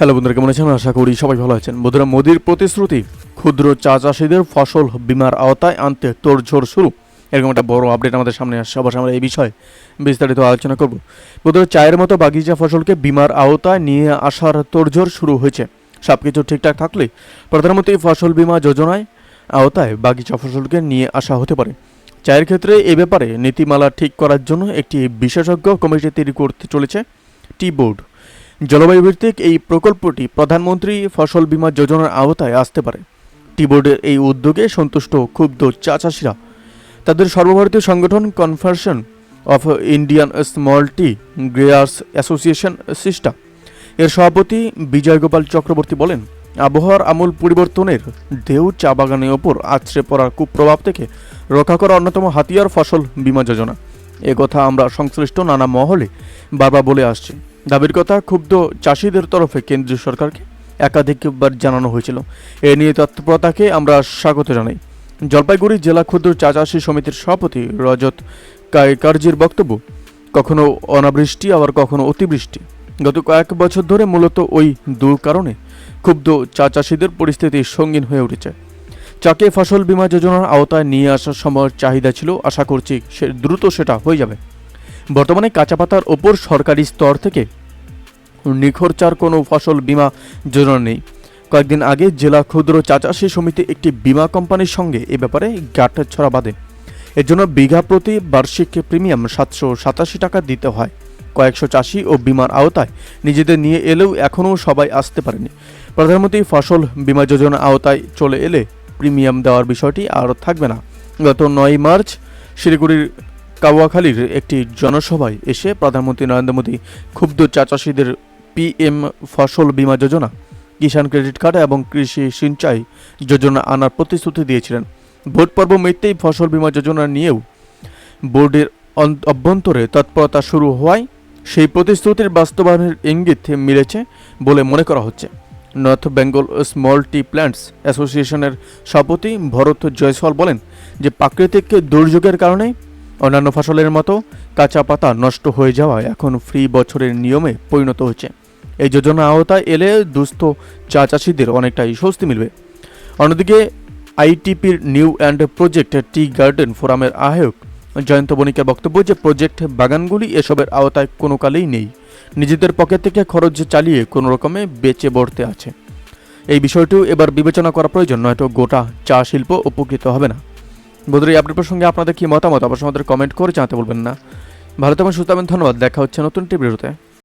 Hello বন্ধুরা, কেমন আছেন? আশা করি সবাই ভালো আছেন। বন্ধুরা, মোদির প্রতিশ্রুতি, ক্ষুদ্র চা চাষিদের ফসল বিমার আওতায় আনতে তোড়ঝোড় শুরু। এরকম একটা বড় আপডেট আমাদের সামনে আসছে। অবশ্য আমরা এই বিষয়ে বিস্তারিত আলোচনা করব। বন্ধুরা, চায়ের মতো বাগিচা ফসলকে বিমার আওতায় নিয়ে আসার তোড়ঝোড় শুরু হয়েছে। সব কিছু ঠিকঠাক থাকলে প্রধানমন্ত্রী ফসল বীমা যোজনায় আওতায় বাগিচা ফসলকে নিয়ে আসা হতে পারে। চায়ের ক্ষেত্রে এ ব্যাপারে নীতিমালা ঠিক করার জন্য একটি বিশেষজ্ঞ কমিটি তৈরি করতে চলেছে টি বোর্ড। জলবায়ু ভিত্তিক এই প্রকল্পটি প্রধানমন্ত্রী ফসল বীমা যোজনার আওতায় আসতে পারে। টি বোর্ডের এই উদ্যোগে সন্তুষ্ট ক্ষুব্ধ চা চাষিরা তাদের সর্বভারতীয় সংগঠন confederation of Indian small tea growers association CISTA. এর সভাপতি বিজয় গোপাল চক্রবর্তী বলেন, আবহাওয়ার আমূল পরিবর্তনের ঢেউ চা বাগানের ওপর আছড়ে পড়ার কুপ্রভাব থেকে রক্ষা করা অন্যতম হাতিয়ার ফসল বীমা যোজনা। কথা আমরা সংশ্লিষ্ট নানা মহলে বারবার বলে আসছি। দাবির কথা ক্ষুব্ধ চাষিদের তরফে কেন্দ্রীয় সরকারকে একাধিকবার জানানো হয়েছিল। এ নিয়ে তৎপরতাকে আমরা স্বাগত জানাই। জলপাইগুড়ি জেলা ক্ষুদ্র চা চাষী সমিতির সভাপতি রজত কার্জির বক্তব্য, কখনো অনাবৃষ্টি, আবার কখনো অতিবৃষ্টি। গত কয়েক বছর ধরে মূলত ওই দু কারণে ক্ষুব্ধ চা চাষিদের পরিস্থিতি সঙ্গীন হয়ে উঠেছে। চাকে ফসল বীমা যোজনার আওতায় নিয়ে আসার সময়ের চাহিদা ছিল, আশা করছি সে দ্রুত সেটা হয়ে যাবে। বর্তমানে কাঁচা পাতার ওপর সরকারি স্তর থেকে নিখরচার কোনো ফসল বীমা যোজনা নেই। কয়েকদিন আগে জেলা ক্ষুদ্র চাচাষী সমিতি একটি বীমা কোম্পানির সঙ্গে এ ব্যাপারে গাঁটের ছড়া বাঁধে। এর জন্য বিঘা প্রতি বার্ষিক প্রিমিয়াম সাতশো সাতাশি টাকা দিতে হয়। কয়েকশো চাষি ও বিমার আওতায় নিজেদের নিয়ে এলেও এখনও সবাই আসতে পারেনি। প্রধানমন্ত্রী ফসল বীমা যোজনার আওতায় চলে এলে প্রিমিয়াম দেওয়ার বিষয়টি আর থাকবে না। গত নয় মার্চ শিলিগুড়ির কাওয়াখালীর একটি জনসভায় এসে প্রধানমন্ত্রী নরেন্দ্র মোদী ক্ষুব্ধ চা চাষিদের পিএম ফসল বীমা যোজনা, কিষাণ ক্রেডিট কার্ড এবং কৃষি সিঞ্চাই যোজনা আনার প্রতিশ্রুতি দিয়েছিলেন। ভোট পর্ব মিটতেই ফসল বীমা যোজনা নিয়েও বোর্ডের অভ্যন্তরে তৎপরতা শুরু হওয়ায় সেই প্রতিশ্রুতির বাস্তবায়নের ইঙ্গিত মিলেছে বলে মনে করা হচ্ছে। North Bengal small tea plants অ্যাসোসিয়েশনের সভাপতি ভরত জয়সওয়াল বলেন যে, প্রাকৃতিক দুর্যোগের কারণে অন্যান্য ফসলের মতো কাঁচা পাতা নষ্ট হয়ে যাওয়ায় এখন ফ্রি বছরের নিয়মে পরিণত হয়েছে এই যোজনা আওতায় এলে দুস্থ চা চাষিদের অনেকটাই স্বস্তি মিলবে। অন্যদিকে, আইটিপির new and project tea garden ফোরামের আহ্বায়ক জয়ন্ত বণিকের বক্তব্য যে প্রজেক্ট বাগানগুলি এসবের আওতায় কোনো কালেই নেই। নিজেদের পকেট থেকে খরচ চালিয়ে কোনো রকমে বেঁচে বড়তে আছে। এই বিষয়টিও এবার বিবেচনা করা প্রয়োজন, নয়তো গোটা চা শিল্প উপকৃত হবে না। বন্ধুরা এই আপডেট প্রসঙ্গে আপনাদের কি মতামত? অবশ্যই আমাদের কমেন্ট করে জানাতে বলবেন না। ভালো থাকবেন, সুস্থ ধন্যবাদ। দেখা হচ্ছে নতুন টিভিতে